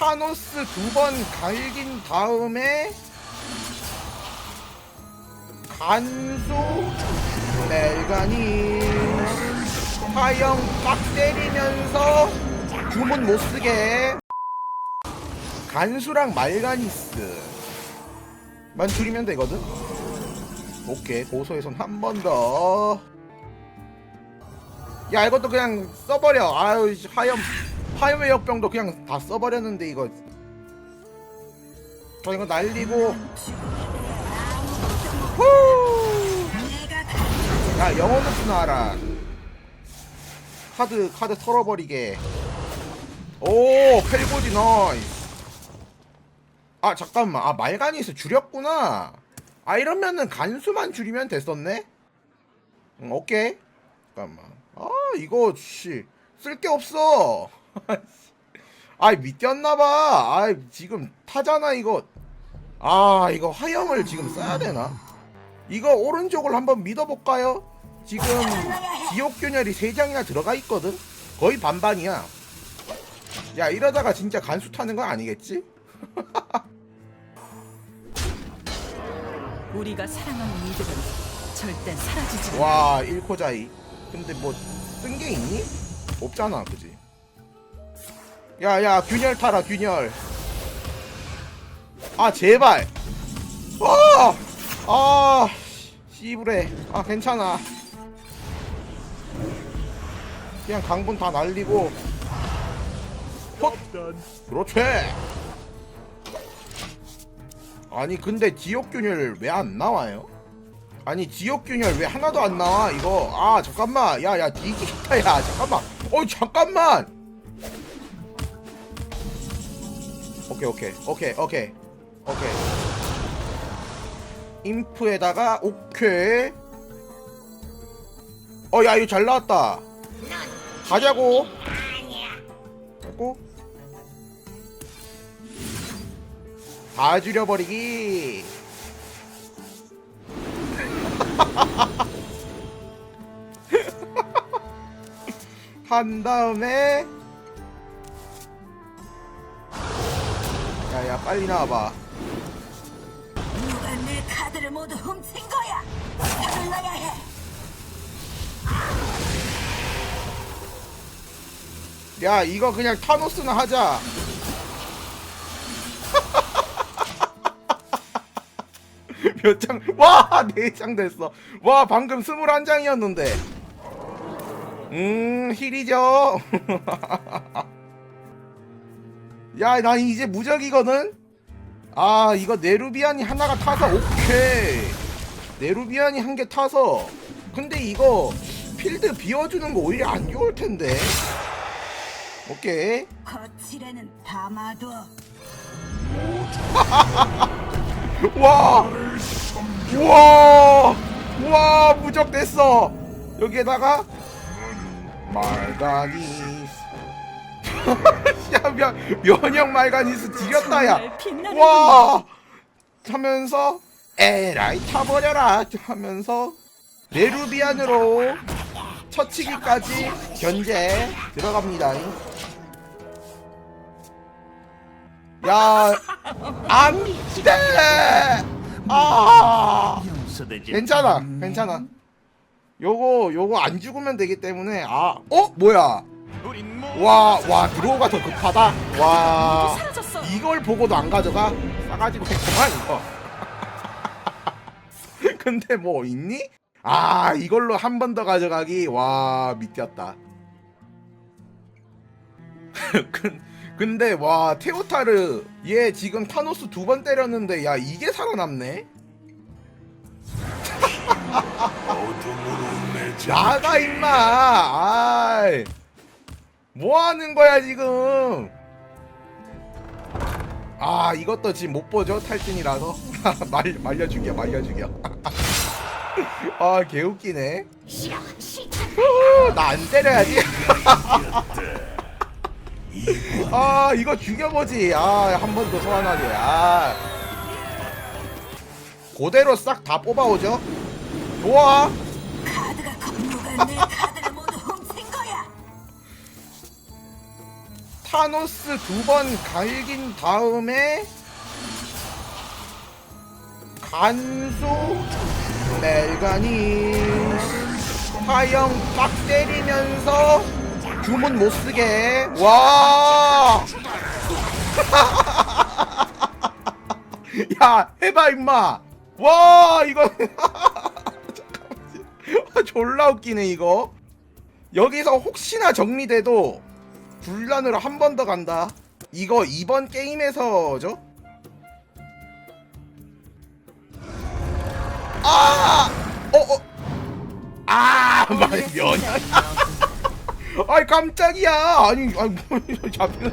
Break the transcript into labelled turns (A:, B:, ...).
A: 타노스 두 번 갈긴 다음에 간수 멜가니. 화형 빡 때리면서 주문 못 쓰게. 간수랑 말가니스. 만 줄이면 되거든. 오케이 고소에선 한 번더. 야 이것도 그냥 써버려. 아유 씨, 화염 화염의 역병도 그냥 다 써버렸는데 이거. 저 이거 날리고. 후! 야 영혼 루프 나와라 카드 카드 털어버리게. 오 펠고지 나이스. 아 잠깐만. 아 말간이스 줄였구나. 아 이러면은 간수만 줄이면 됐었네? 응, 오케이. 잠깐만. 아 이거 씨. 쓸 게 없어 아이 밑였나봐. 아 지금 타잖아 이거. 아 이거 화염을 지금 써야 되나? 이거 오른쪽을 한번 믿어볼까요? 지금 지옥 균열이 세 장이나 들어가 있거든? 거의 반반이야. 야 이러다가 진짜 간수 타는 건 아니겠지?
B: 우리가 사랑하는 이들은 절대 사라지지 않아.
A: 와 1코자이. 근데 뭐 쓴 게 있니? 없잖아 그지 야야 균열 타라 균열. 아 제발. 와! 아 씨부레. 아 괜찮아. 그냥 강분 다 날리고. 헛 그렇지. 아니 근데 지옥균열 왜 안 나와요? 아니 지옥균열 왜 하나도 안 나와 이거? 아 잠깐만. 야야 뒤기다 야 잠깐만. 어 잠깐만 오케이 오케이. 오케이 오케이. 오케이. 인프에다가 오케이. 어 야 이거 잘 나왔다. 가자고. 하고. 다 줄여버리기. 한 다음에 야야 빨리 나와봐
C: 누가 내 카드를 모두 훔친 거야? 서둘러야 해.
A: 야 이거 그냥 타노스나 하자 몇 장? 와! 네 장 됐어 와 방금 스물한 장이었는데 음 힐이죠 야난 이제 무적이거든 아 이거 네루비안이 하나가 타서 오케이 네루비안이 한 개 타서 근데 이거 필드 비워주는 거 오히려 안 좋을 텐데 오케이
C: 거칠에는 담아둬.
A: 와! 우와! 우와! 무적 됐어! 여기에다가 말가니스 야, 면, 면역 말가니스 지렸다 야!
B: 정말 빛나는
A: 와! 하면서 에라이 타버려라 하면서 네루비안으로 처치기까지 견제 들어갑니다. 야 안돼! 아! 괜찮아 괜찮아. 요거 요거 안 죽으면 되기 때문에 아 어? 뭐야 와 와 드로우가 더 급하다? 와. 이걸 보고도 안 가져가? 싸가지고 했구만 이거. 근데 뭐 있니? 아 이걸로 한 번 더 가져가기. 와 미쳤다. 근- 근데 와 테오타르 얘 지금 타노스 두 번 때렸는데 야 이게 살아남네? 나가 임마. 아이 뭐 하는 거야 지금? 아 이것도 지금 못 보죠? 탈진이라서? 말 말려 죽여 말려 죽여 아 개웃기네. 나 안 때려야지. 아 이거 죽여보지. 아 한 번 더 소환하게 아. 그대로 싹 다 뽑아오죠? 좋아 타노스 두 번 갈긴 다음에 간수 멜가니스 화형 빡 때리면서 주문 못 쓰게. 와. 야 해봐 임마. 와 이거. 잠깐만 졸라 웃기네 이거. 여기서 혹시나 정리돼도 분란으로 한 번 더 간다 이거 이번 게임에서죠 아! 어, 어. 아, 말 면. 아이 깜짝이야. 아니, 아니 뭐 잡히는.